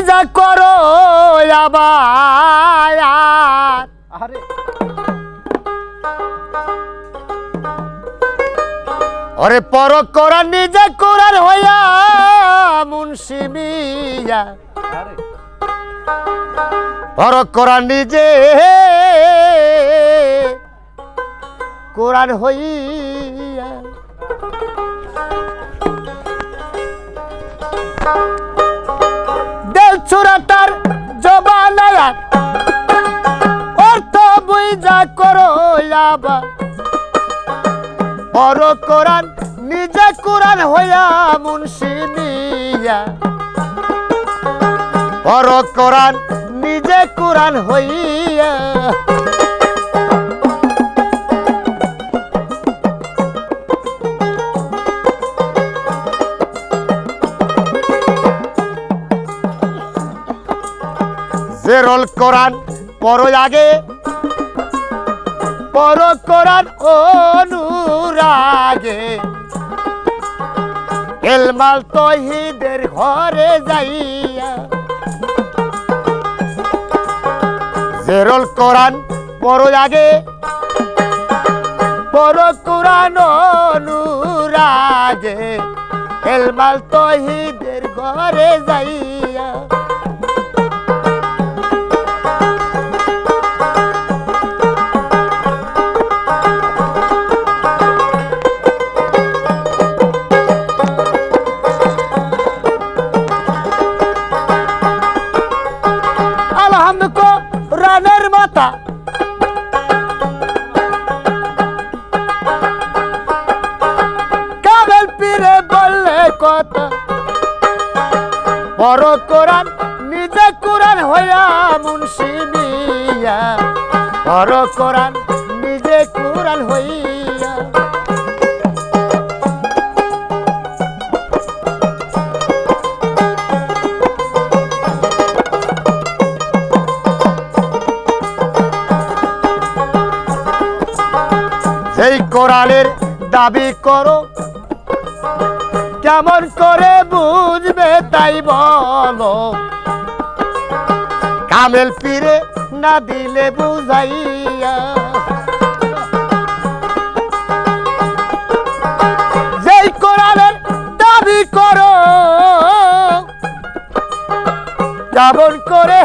বুঝা করো আবার। আরে। ওরে পর করা নিজে করার হইয়া মুন্সি মিয়া। পর করা নিজে। কোরআন হইয়া আবার পর কোরআন, নিজে কোরআন হইয়া মুন্সি মিয়া। পর কোরআন, নিজে কোরআন হইয়া। জেরল কোরআন পর আগে। পর কোরআন অনুরাগে। এলমাল তহিদের ঘরে যাইয়া জেরল কোরআন পর আগে। পর কোরআন অনুরাগে এলমাল তহিদের ঘরে যাইয়া আলহামদুলিল্লাহ রানের মাথা। কাবেল পীরে বললে কথা, বড় কোরআন, নিজে কোরআন হইয়া মুন্সি মিয়া। বড় কোরআন, নিজে কোরআন হইয়া কোরআনের দাবি করো। কেমন করে বুঝবে তাই বলো। কামেল পীরে না দিলে বুঝাইয়া। যেই কোরআনের দাবি করো, কেমন করে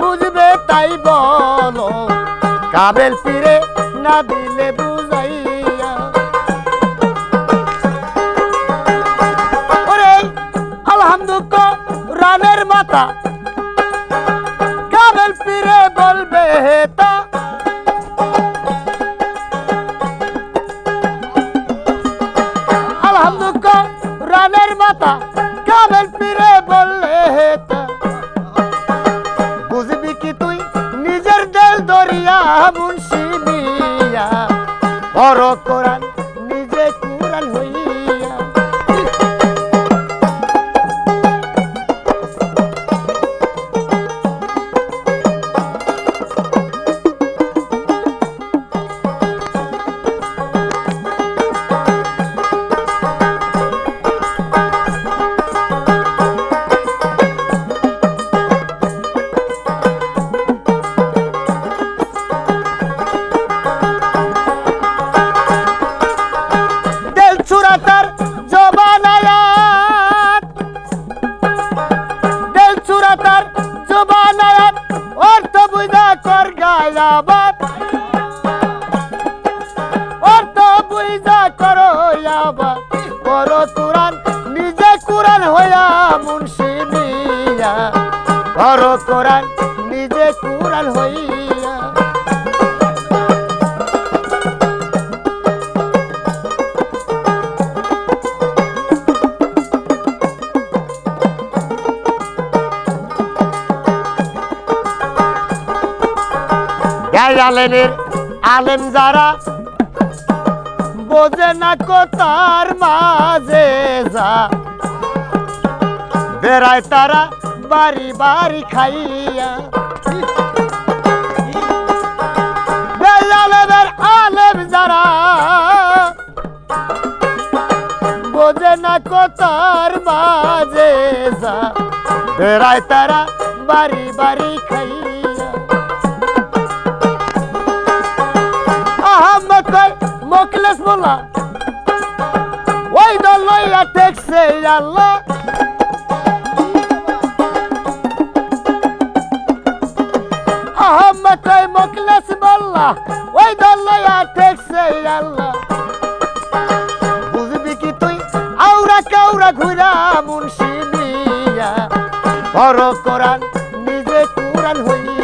বুঝবে তাই বলো। কাবেল পীরে না দিলে বুঝাইয়া মাথা কাবেল পীরে বলবে হেতা আলহামদুলিল্লাহ, রানের মাথা কাবেল পীরে বললে হেতা বুঝবি কি তুই নিজের দেল দরিয়া মুন্সি মিয়া। বড় কোরআন গায়াবাত অর্থ বুঝা করো ইয়াবাত বড় কোরআন, নিজে কোরআন হইয়া মুন্সি মিয়া। বড় কোরআন, নিজে কোরআন হইয়া গায়ে আলেমের আলেম যারা বোঝে না কোতার মাঝে যা। বেড়ায় তারা বাড়ি বাড়ি খাইয়া। আলেমের কোতার মাঝে যা। বেড়ায় তারা বাড়ি বাড়ি খাইয়া। মোকলেস ওই দল লইয়া টেকছে আল্লাহ। কয় মোকলেস ওই দল লইয়া টেকছে আল্লাহ। বুঝবি কি তুই? আউরা কাউরা ঘুরা মুন্সি মিয়া বড় কোরআন, নিজে কোরআন হইয়া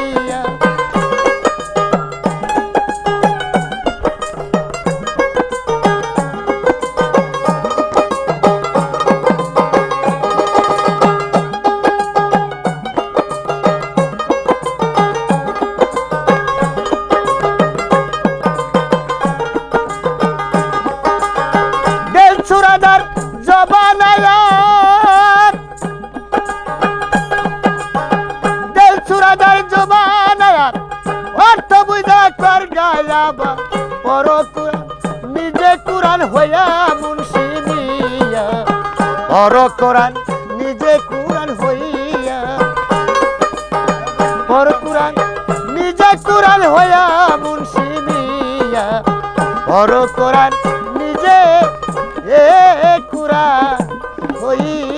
গায়াবা পর কুরআন নিজে কুরআন হইয়া মুন্সি নিয়া। পর নিজে কুরআন হইয়া। পর কুরআন নিজে কুরআন হইয়া মুন্সি নিয়া। পর নিজে এ কুরআন হইয়া